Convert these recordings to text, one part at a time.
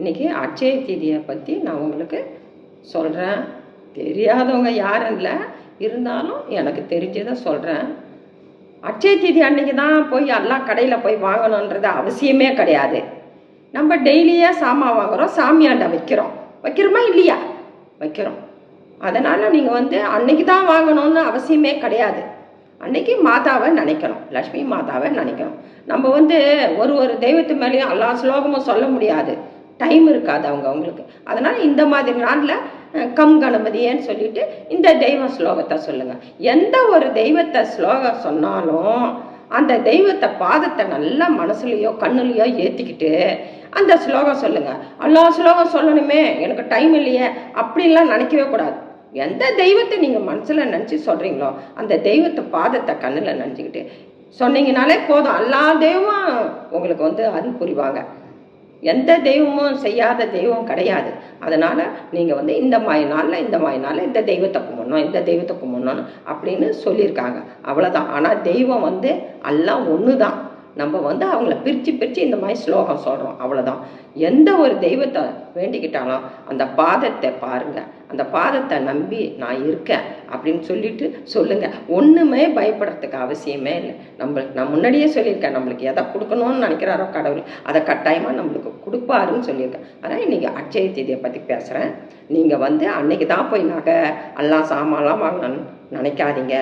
இன்றைக்கி அட்சய தீதியை பற்றி நான் உங்களுக்கு சொல்கிறேன் தெரியாதவங்க யாரும் இல்லை. இருந்தாலும் எனக்கு தெரிஞ்சதை சொல்கிறேன் அட்சய தீதி அன்னைக்கு தான் போய் எல்லாம் கடையில் போய் வாங்கணுன்றது அவசியமே கிடையாது. நம்ம டெய்லியாக சாமான் வாங்குகிறோம் சாமியாண்ட வைக்கிறோம். வைக்கிறோமா இல்லையா? வைக்கிறோம். அதனால் நீங்கள் வந்து அன்னைக்கு தான் வாங்கணும்னு அவசியமே கிடையாது. அன்னைக்கு மாதாவை நினைக்கணும். லக்ஷ்மி மாதாவை நினைக்கணும். நம்ம வந்து ஒரு ஒரு தெய்வத்து மேலேயும் எல்லா ஸ்லோகமும் சொல்ல முடியாது. டைம் இருக்காது அவங்க அவங்களுக்கு. அதனால் இந்த மாதிரி நாளில் கம் கணபதியேன்னு சொல்லிட்டு இந்த தெய்வ ஸ்லோகத்தை சொல்லுங்கள் எந்த ஒரு தெய்வத்தை ஸ்லோகம் சொன்னாலும் அந்த தெய்வத்தை பாதத்தை நல்லா மனசுலையோ கண்ணுலையோ ஏற்றிக்கிட்டு அந்த ஸ்லோகம் சொல்லுங்கள் எல்லா ஸ்லோகம் சொல்லணுமே எனக்கு டைம் இல்லையே அப்படின்லாம் நினைக்கவே கூடாது. எந்த தெய்வத்தை நீங்கள் மனசில் நினச்சி சொல்கிறீங்களோ அந்த தெய்வத்தை பாதத்தை கண்ணில் நினச்சிக்கிட்டு சொன்னீங்கனாலே போதும். எல்லா தெய்வம் உங்களுக்கு வந்து அது புரிவாங்க. எந்த தெய்வமும் செய்யாத தெய்வம் கிடையாது. அதனால் நீங்கள் வந்து இந்த மாதிரி நாளில் இந்த மாதிரி நாளில் இந்த தெய்வத்தை கும்பிடணும் இந்த தெய்வத்தை கும்பிடணும் அப்படின்னு சொல்லியிருக்காங்க. அவ்வளோதான் ஆனால் தெய்வம் வந்து எல்லாம் ஒன்று தான் நம்ம வந்து அவங்கள பிரித்து பிரித்து இந்த மாதிரி ஸ்லோகம் சொல்கிறோம் அவ்வளோதான் எந்த ஒரு தெய்வத்தை வேண்டிக்கிட்டாலும் அந்த பாதத்தை பாருங்கள் அந்த பாதத்தை நம்பி நான் இருக்கேன் அப்படின்னு சொல்லிட்டு சொல்லுங்கள் ஒன்றுமே பயப்படுறதுக்கு அவசியமே இல்லை. நம்மளுக்கு நான் முன்னாடியே சொல்லியிருக்கேன் நம்மளுக்கு எதை கொடுக்கணும்னு நினைக்கிறாரோ கடவுள் அதை கட்டாயமாக நம்மளுக்கு கொடுப்பாருன்னு சொல்லியிருக்கேன். ஆனால் இன்றைக்கி அட்சய தேதியை பற்றி பேசுகிறேன் நீங்கள் வந்து அன்னைக்கு தான் போய் நகை எல்லாம் சாமான்லாம் வாங்கணும்னு நினைக்காதீங்க.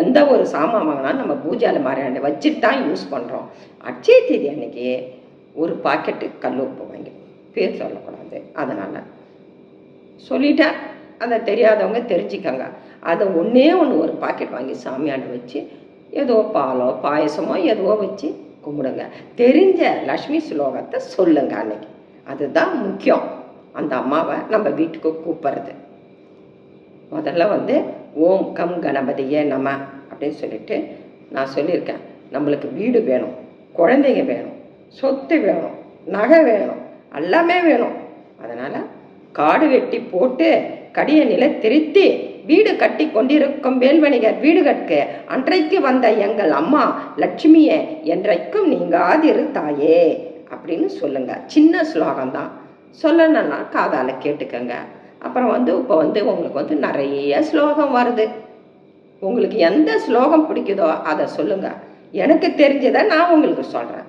எந்த ஒரு சாமான் வாங்கினாலும் நம்ம பூஜையில் மாதிரி வச்சுட்டு தான் யூஸ் பண்ணுறோம் அட்சய தேதி அன்னைக்கு ஒரு பாக்கெட்டு கல் உப்பு வாங்கி பேர் சொல்லக்கூடாது. அதனால் சொல்லிட்டேன். அதை தெரியாதவங்க தெரிஞ்சுக்கங்க. அதை ஒன்றே ஒன்று ஒரு பாக்கெட் வாங்கி சாமியாண்ட வச்சு ஏதோ பாலோ பாயசமோ எதுவோ வச்சு கும்பிடுங்க. தெரிஞ்ச லக்ஷ்மி ஸ்லோகத்தை சொல்லுங்க அன்னைக்கு. அதுதான் முக்கியம். அந்த அம்மாவை நம்ம வீட்டுக்கு கூப்பிட்றது. முதல்ல வந்து ஓம் கம் கணபதியே நம அப்படின்னு சொல்லிட்டு நான் சொல்லியிருக்கேன். நம்மளுக்கு வீடு வேணும் குழந்தைங்க வேணும் சொத்து வேணும் நகை வேணும் எல்லாமே வேணும். அதனால் காடு வெட்டி போட்டு கடிய நிலை திருத்தி வீடு கட்டி கொண்டிருக்கும் வேல்வணிகர் வீடு கட்க அன்றைக்கு வந்த எங்கள் அம்மா லட்சுமியே என்றைக்கும் நீங்காதிரு தாயே அப்படின்னு சொல்லுங்க. சின்ன ஸ்லோகம் தான் சொல்லணும்னா காதால கேட்டுக்கங்க. அப்புறம் வந்து இப்போ வந்து உங்களுக்கு வந்து நிறைய ஸ்லோகம் வருது. உங்களுக்கு எந்த ஸ்லோகம் பிடிக்குதோ அதை சொல்லுங்க. எனக்கு தெரிஞ்சதை நான் உங்களுக்கு சொல்கிறேன்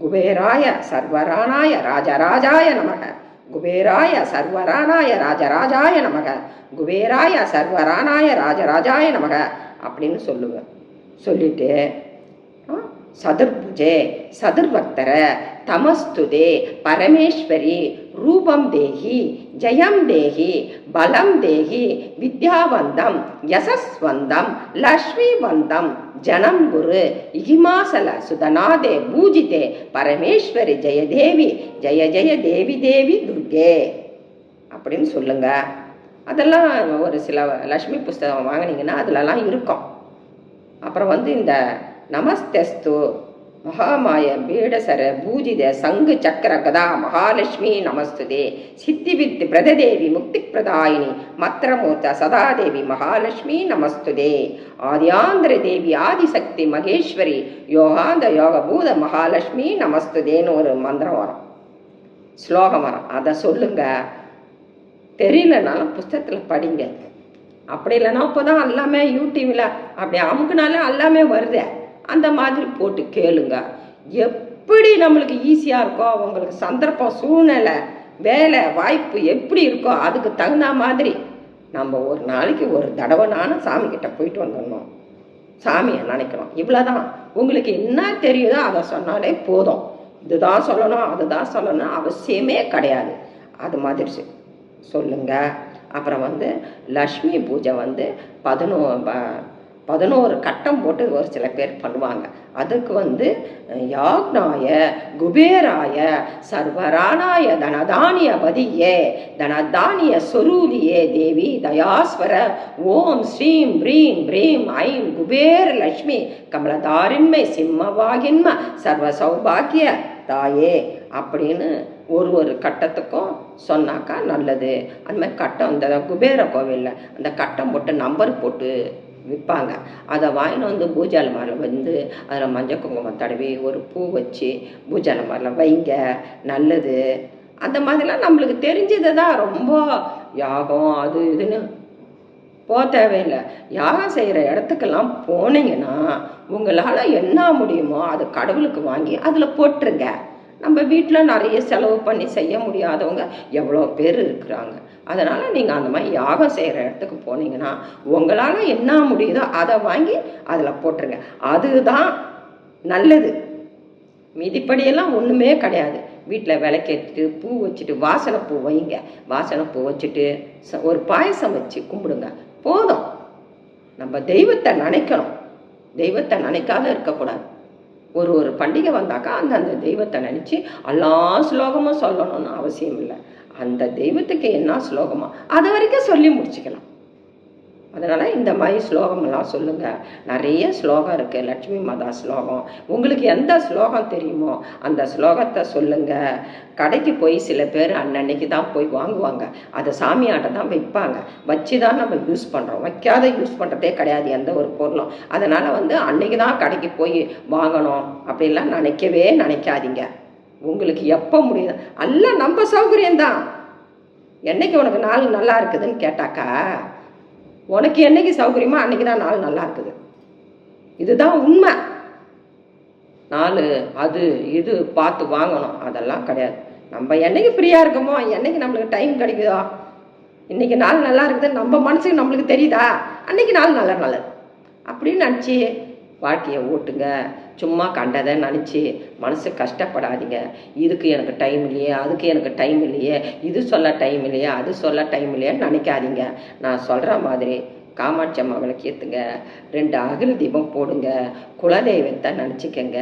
குபேராய சர்வராணாய ராஜராஜாய நமக. குபேராய சர்வராணாய ராஜராஜாய நமக. குபேராய சர்வராணாய ராஜராஜாய நமக. அப்படின்னு சொல்லுவேன் சொல்லிட்டு ஆ, சதுர்புஜே சதுர்வக்தர தமஸ்துதே பரமேஸ்வரி ரூபம் தேகி ஜெயம் தேகி பலம் தேகி வித்யாவந்தம் யசஸ்வந்தம் லக்ஷ்மிவந்தம் ஜனம் குரு இகிமாசல சுதனாதே பூஜிதே பரமேஸ்வரி ஜெயதேவி ஜெய ஜெய தேவி தேவி துர்கே. அப்படின்னு சொல்லுங்க. அதெல்லாம் ஒரு சில லக்ஷ்மி புஸ்தகம் வாங்கினீங்கன்னா அதுலலாம் இருக்கும். அப்புறம் வந்து இந்த நமஸ்தஸ்து. மகாமாய பீடசர பூஜித சங்கு சக்கர கதா மகாலட்சுமி நமஸ்துதே. சித்திவித் பிரததேவி முக்தி பிரதாயினி மத்திரமூர்த்த சதாதேவி மகாலட்சுமி நமஸ்துதே. ஆதியாந்திர தேவி ஆதிசக்தி மகேஸ்வரி யோகாந்த யோகபூத மகாலட்சுமி நமஸ்துதேன்னு ஒரு மந்திரம் வரும். ஸ்லோகம் வரும். அதை சொல்லுங்க. தெரியலனாலும் புஸ்தகத்தில் படிங்க. அப்படி இல்லைன்னா இப்போ தான் எல்லாமே யூடியூவில் அப்படி அமுக்குனாலே எல்லாமே வருதே. அந்த மாதிரி போட்டு கேளுங்க. எப்படி நம்மளுக்கு ஈஸியாக இருக்கோ உங்களுக்கு சந்தர்ப்பம் சூழ்நிலை வேலை வாய்ப்பு எப்படி இருக்கோ அதுக்கு தகுந்த மாதிரி நம்ம ஒரு நாளைக்கு ஒரு தடவை நானும் சாமிக்கிட்ட போயிட்டு வந்துடணும். சாமியை நினைக்கணும். இவ்வளோதான் உங்களுக்கு என்ன தெரியுதோ அதை சொன்னாலே போதும். இதுதான் சொல்லணும் அதுதான் சொல்லணும் அவசியமே கிடையாது. அது மாதிரி சொல்லுங்கள் சொல்லுங்க. அப்புறம் வந்து லக்ஷ்மி பூஜை வந்து பதினோ ப- பதினோரு கட்டம் போட்டு ஒரு சில பேர் பண்ணுவாங்க. அதுக்கு வந்து யாக்னாய குபேராய சர்வராணாய தனதானிய பதியே தனதானிய சொரூலியே தேவி தயாஸ்வர ஓம் ஸ்ரீம் ப்ரீம் ப்ரீம் ஐம் குபேர லக்ஷ்மி கமலதாரின்மை சிம்மவாகின்ம சர்வ சௌபாக்கிய தாயே அப்படின்னு ஒரு ஒரு கட்டத்துக்கும் சொன்னாக்கா நல்லது. அந்த மாதிரி கட்டம் இந்த குபேர கோவிலில் அந்த கட்டம் போட்டு நம்பர் போட்டு விற்பாங்க. அதை வாங்கின்னு வந்து பூஜை அலமாரில் வந்து அதில் மஞ்சள் குங்குமம் தடவி ஒரு பூ வச்சு பூஜை அலமாரில் வைங்க நல்லது. அந்த மாதிரிலாம் நம்மளுக்கு தெரிஞ்சதை தான் ரொம்ப யாகம் அது இதுன்னு போக தேவையில்லை. யாகம் செய்கிற இடத்துக்கெல்லாம் போனீங்கன்னா உங்களால் என்ன முடியுமோ அது கடவுளுக்கு வாங்கி அதில் போட்டுருங்க. நம்ம வீட்டில் நிறைய செலவு பண்ணி செய்ய முடியாதவங்க எவ்வளோ பேர் இருக்கிறாங்க. அதனால் நீங்கள் அந்த மாதிரி யாகம் செய்கிற இடத்துக்கு போனீங்கன்னா உங்களால் என்ன முடியுதோ அதை வாங்கி அதில் போட்டுருங்க. அதுதான் நல்லது. மிதிப்படியெல்லாம் ஒன்றுமே கிடையாது. வீட்டில் விளக்கேற்றிட்டு பூ வச்சுட்டு வாசனை பூ வைங்க. வாசனை பூ வச்சுட்டு ச- ஒரு பாயசம் வச்சு கும்பிடுங்க. போதும். நம்ம தெய்வத்தை நினைக்கணும். தெய்வத்தை நினைக்காத இருக்கக்கூடாது. ஒரு ஒரு பண்டிகை வந்தாக்கா அந்தந்த தெய்வத்தை நினச்சி எல்லா ஸ்லோகமும் சொல்லணும்னு அவசியம் இல்லை. அந்த தெய்வத்துக்கு என்ன ஸ்லோகமா அது வரைக்கும் சொல்லி முடிச்சுக்கலாம். அதனால் இந்த மாதிரி ஸ்லோகமெல்லாம் சொல்லுங்கள் நிறைய ஸ்லோகம் இருக்குது லட்சுமி மாதா ஸ்லோகம். உங்களுக்கு எந்த ஸ்லோகம் தெரியுமோ அந்த ஸ்லோகத்தை சொல்லுங்கள் கடைக்கு போய் சில பேர் அன்னன்னைக்கு தான் போய் வாங்குவாங்க. அதை சாமியாட்ட தான் வைப்பாங்க. வச்சு தான் நம்ம யூஸ் பண்ணுறோம் வைக்காத யூஸ் பண்ணுறதே கிடையாது எந்த ஒரு பொருளும். அதனால் வந்து அன்னைக்கு தான் கடைக்கு போய் வாங்கணும் அப்படின்லாம் நினைக்கவே நினைக்காதீங்க. உங்களுக்கு எப்போ முடியும் எல்லாம் நம்ம சௌகரியம்தான். என்னைக்கு உனக்கு நாள் நல்லா இருக்குதுன்னு கேட்டாக்கா உனக்கு என்னைக்கு சௌகரியமோ அன்னைக்கு தான் நாள் நல்லா இருக்குது. இதுதான் உண்மை. நாள் அது இது பார்த்து வாங்கணும். அதெல்லாம் கிடையாது. நம்ம என்னைக்கு ஃப்ரீயாக இருக்கோமோ என்னைக்கு நம்மளுக்கு டைம் கிடைக்குதோ இன்றைக்கி நாள் நல்லா இருக்குது நம்ம மனசுக்கு நம்மளுக்கு தெரியுதா? அன்னைக்கு நாள் நல்ல நல்லது. அப்படின்னு நினச்சி வாழ்க்கையை ஓட்டுங்க. சும்மா கண்டதை நினச்சி மனசு கஷ்டப்படாதீங்க. இதுக்கு எனக்கு டைம் இல்லையே அதுக்கு எனக்கு டைம் இல்லையே இது சொல்ல டைம் இல்லையே அது சொல்ல டைம் இல்லையேன்னு நினைக்காதீங்க. நான் சொல்கிற மாதிரி காமாட்சி அம்மா விளக்கேற்றுங்க ரெண்டு அகில் தீபம் போடுங்க. குலதெய்வத்தை நினச்சிக்கங்க.